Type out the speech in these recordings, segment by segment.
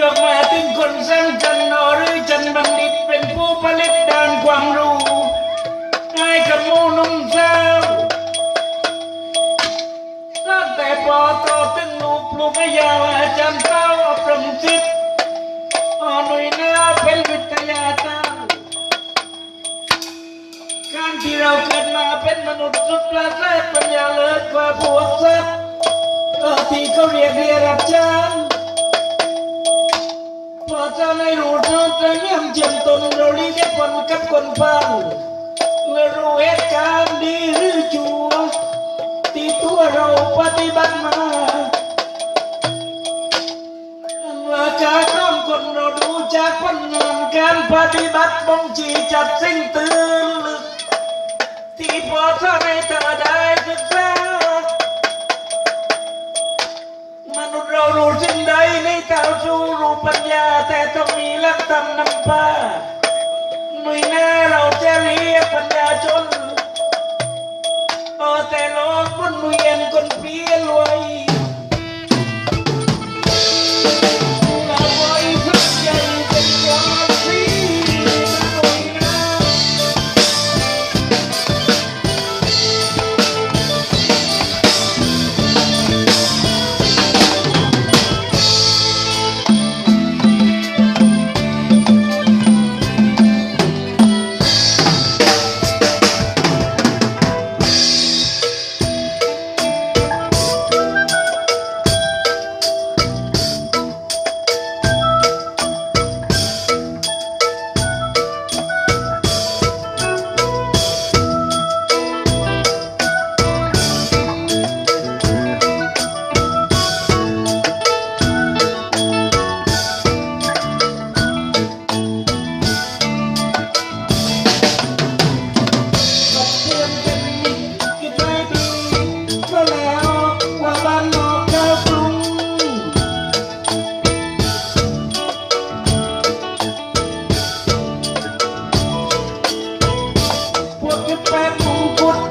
ยกมาถึงคนสร้างจันนอหรือจันบัณฑิตเป็นผู้ผลิตด้านความรู้ให้กับมูนุ่มสาวตั้งแต่ปอต่อถึงลูกลูกให้ยาวอาจารย์เต้าอบรมจิตอ่อนหน่วยน้าเป็นวิทยาตาการที่เราเกิดมาเป็นมนุษย์สุดประเสริฐปัญญาเลิศกว่าพวกสัตว์เออที่เขาเรียกเรียรับจ้าง พอเจ้าในรู้ทอดระเยี่ยมเจียมตนเราลีเรียกคนกับคนฟังเมื่อรู้เหตุการณ์ดีหรือชั่วที่ตัวเรา ปัญญาแต่ต้องมีหลักธรรมนำพาหน่วยหน้าเราจะเรียกปัญญาชนโอแต่โลกคนเวียนคนเพี้ยนรวย put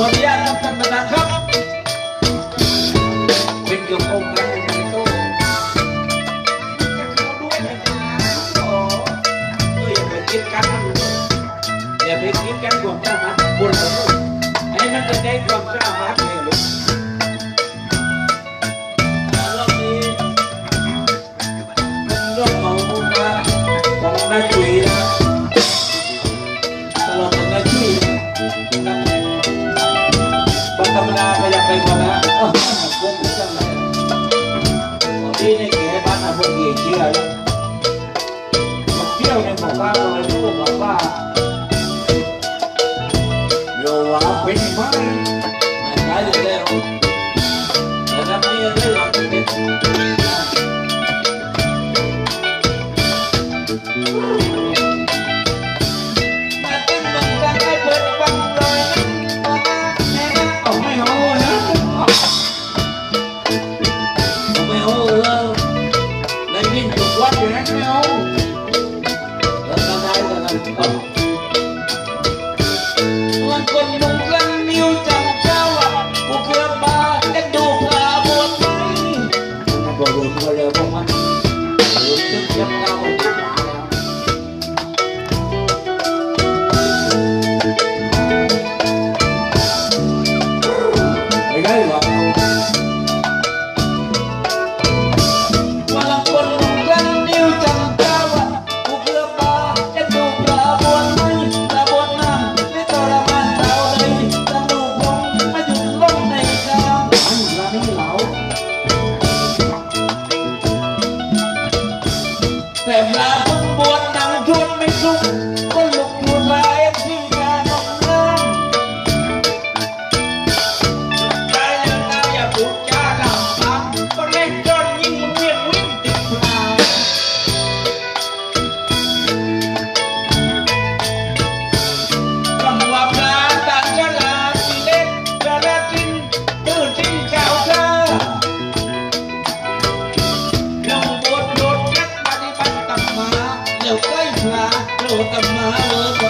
ขออนุญาตครับท่านประธานครับ เป็นยกองค์พระเจ้าในตู้อย่าไปคิดกันอย่าไปคิดกันความสามารถคนเราให้มันจะได้ความสามา Vai, vai. มันหลุดซึมเงียบเงา ಕಮ್ಮ